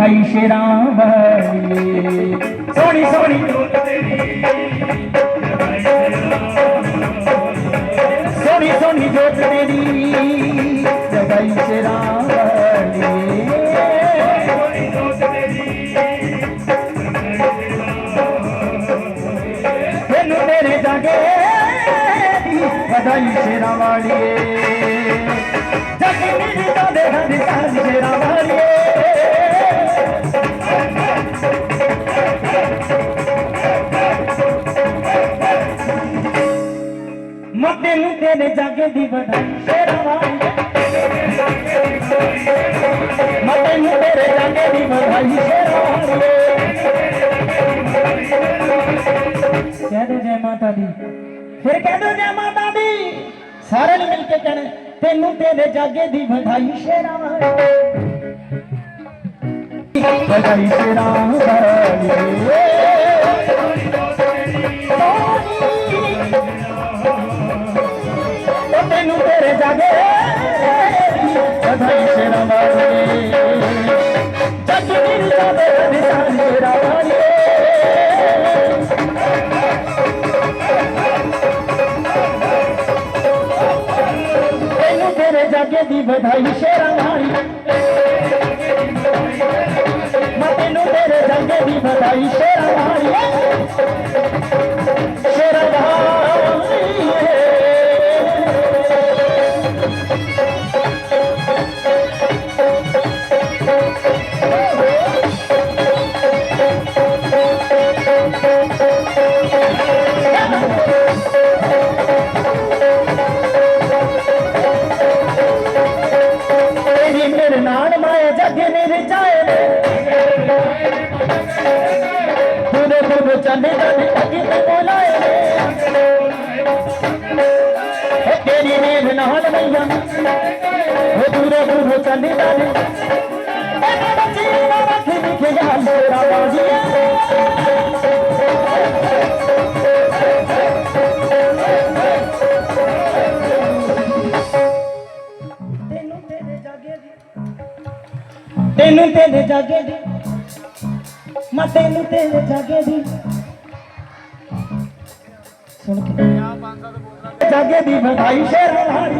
भई शेरा भई सोनी सोनी सोनी सोनी जोत तेरी भई शेरा तेरे जागे वाली ਮੱਤੇ ਨੂੰ ਤੇਰੇ ਜਾਗੇ ਦੀ ਵਧਾਈ ਸ਼ੇਰਾਂ ਵਾਲੀਏ ਮੱਤੇ ਤੇਰੇ ਜਾਗੇ ਦੀ ਵਧਾਈ ਸ਼ੇਰਾਂ ਕਹਿ ਦੋ ਜੈ ਮਾਤਾ ਦੀ। ਫਿਰ ਕਹਿ ਦੋ ਜੈ ਮਾਤਾ ਦੀ। ਸਾਰੇ ਨੇ ਮਿਲ ਕੇ ਕਹਿਣਾ ਤੈਨੂੰ ਤੇਰੇ ਜਾਗੇ ਦੀ ਵਧਾਈ ਸ਼ੇਰਾਂ ਵਾਲੀ ਵਧਾਈ ਸ਼ੇਰਾਂ जगे। जगदीश रमाने जगदीश रमाने रमाने तेरे जागे दी बधाई शेरा मारी मैं तेनू तेरे जगे दी बधाई शेरा ਤੇਰੀ ਮੇਰੇ ਨਾਲ ਮਾਇਆ ਜੱਗ ਮੇਰੇ ਚਾਏ ਤੂਨੇ ਤੂਨੇ ਚੰਨੇ ਚੰਨੇ ਅੱਗੇ ਤੇ ਬੋਲਾਏ। ਨੇ ਤੇਰੀ ਮੇਰੇ ਨਾਲ ਮਈਆ। ਓ ਦੂਰੇ ਦੂਰੇ ਚੰਨੇ ਚੰਨੇ ਤੈਨੂੰ ਤੇਰੇ ਜਾਗੇ ਦੀ, ਮੈਂ ਤੈਨੂੰ ਤੇਰੇ ਜਾਗੇ ਦੀ। ਸੁਣ ਕੇ। ਜਾਗੇ ਦੀ ਵਧਾਈ ਸ਼ੇਰ ਹਾਰੀ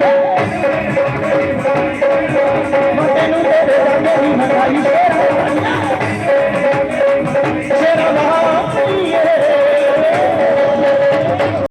ਮੈਂ ਤੈਨੂੰ ਤੇਰੇ ਜਾਗੇ ਦੀ ਵਧਾਈ